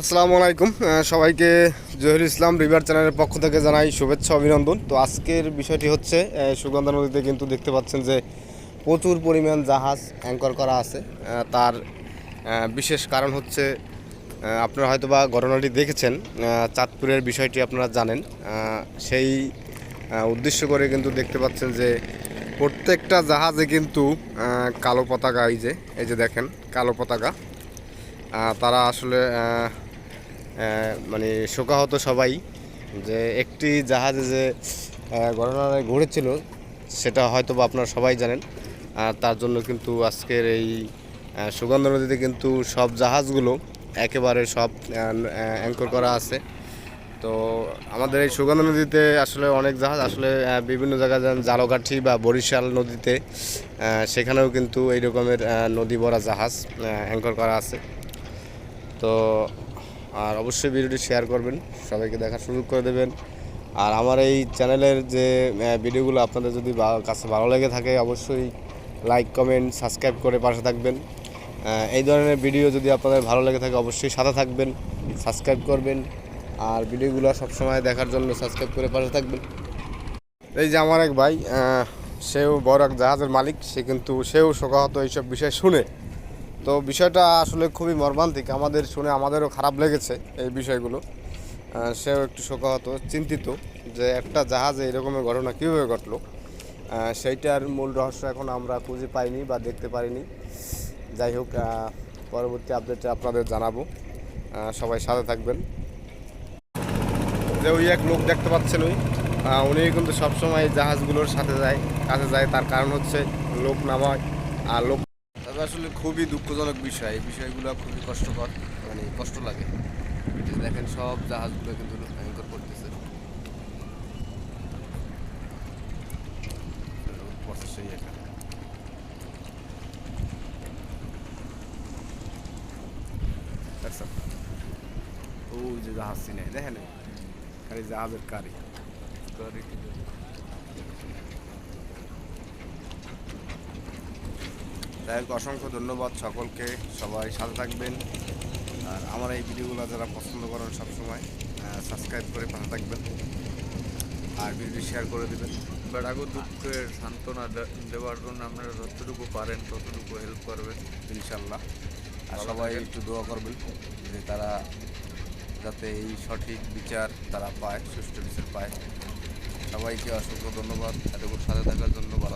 আসসালামু আলাইকুম। সবাইকে জহির ইসলাম রিভার চ্যানেলের পক্ষ থেকে জানাই শুভেচ্ছা, অভিনন্দন। তো আজকের বিষয়টি হচ্ছে সুগন্ধা নদীতে কিন্তু দেখতে পাচ্ছেন যে প্রচুর পরিমাণ জাহাজ অ্যাঙ্কর করা আছে। তার বিশেষ কারণ হচ্ছে আপনারা হয়তো বা ঘটনাটি দেখেছেন চাঁদপুরের বিষয়টি আপনারা জানেন। সেই উদ্দেশ্য করে কিন্তু দেখতে পাচ্ছেন যে প্রত্যেকটা জাহাজে কিন্তু কালো পতাকা এই যে এই যে দেখেন, কালো পতাকা। তারা আসলে মানে শোকাহত সবাই যে একটি জাহাজে যে আহ, ঘটনাটা ঘটেছিল সেটা হয়তো বা আপনারা সবাই জানেন। আর তার জন্য কিন্তু আজকের এই সুগন্ধ নদীতে কিন্তু সব জাহাজগুলো একেবারে সব অ্যাঙ্কর করা আছে। তো আমাদের এই সুগন্ধ নদীতে আসলে অনেক জাহাজ আসলে বিভিন্ন জায়গায় যেমন জালকাঠি বা বরিশাল নদীতে সেখানেও কিন্তু এই রকমের নদী ভরা জাহাজ অ্যাঙ্কর করা আছে। তো আর অবশ্যই ভিডিওটি শেয়ার করবেন, সবাইকে দেখার সুযোগ করে দেবেন। আর আমার এই চ্যানেলের যে ভিডিওগুলো আপনাদের যদি কাছে ভালো লেগে থাকে, অবশ্যই লাইক কমেন্ট সাবস্ক্রাইব করে পাশে থাকবেন। এই ধরনের ভিডিও যদি আপনাদের ভালো লেগে থাকে, অবশ্যই সাথে থাকবেন সাবস্ক্রাইব করবেন। আর ভিডিওগুলো সবসময় দেখার জন্য সাবস্ক্রাইব করে পাশে থাকবেন। এই যে আমার এক ভাই সেও বড় এক জাহাজের মালিক, সে কিন্তু, সেও শোকাহত এইসব বিষয় শুনে তো বিষয়টা আসলে খুবই মর্মান্তিক। আমাদের শুনে আমাদেরও খারাপ লেগেছে এই বিষয়গুলো। সেও একটু শোকাহত, চিন্তিত যে একটা জাহাজে এরকমের ঘটনা কীভাবে ঘটলো। সেইটার মূল রহস্য এখন আমরা খুঁজে পাইনি বা দেখতে পারিনি। যাই হোক পরবর্তী আপডেটে আপনাদের জানাব। সবাই সাথে থাকবেন। যে ওই এক লোক দেখতে পাচ্ছেন ওই। উনি কিন্তু সবসময় জাহাজগুলোর সাথে যায় কাছে যায়। তার কারণ হচ্ছে লোক নামায়। আর লোক আসলে খুবই দুঃখজনক বিষয় এই বিষয়গুলো খুবই কষ্টকর মানে কষ্ট লাগে দেখেন সব জাহাজগুলো কিন্তু ভয়ঙ্কর করতেছে সেই। দেখছেন? যে জাহাজ চিনে দেখেন খালি জাহাজের কারি কারি যাই হোক অসংখ্য ধন্যবাদ সকলকে। সবাই সাথে থাকবেন। আর আমার এই ভিডিওগুলো যারা পছন্দ করেন সবসময় সাবস্ক্রাইব করে পাশে থাকবেন। আর ভিডিও শেয়ার করে দেবেন। বেড়াগো দুঃখের সান্ত্বনা দেওয়ার জন্য আপনারা যতটুকু পারেন ততটুকু হেল্প করবেন। ইনশাল্লাহ আর সবাই। একটু দোয়া করবেন যে তারা যাতে এই সঠিক বিচার তারা পায় সুষ্ঠু বিচার পায়। সবাইকে অসংখ্য ধন্যবাদ। এতক্ষণ সাথে থাকার জন্য ভালো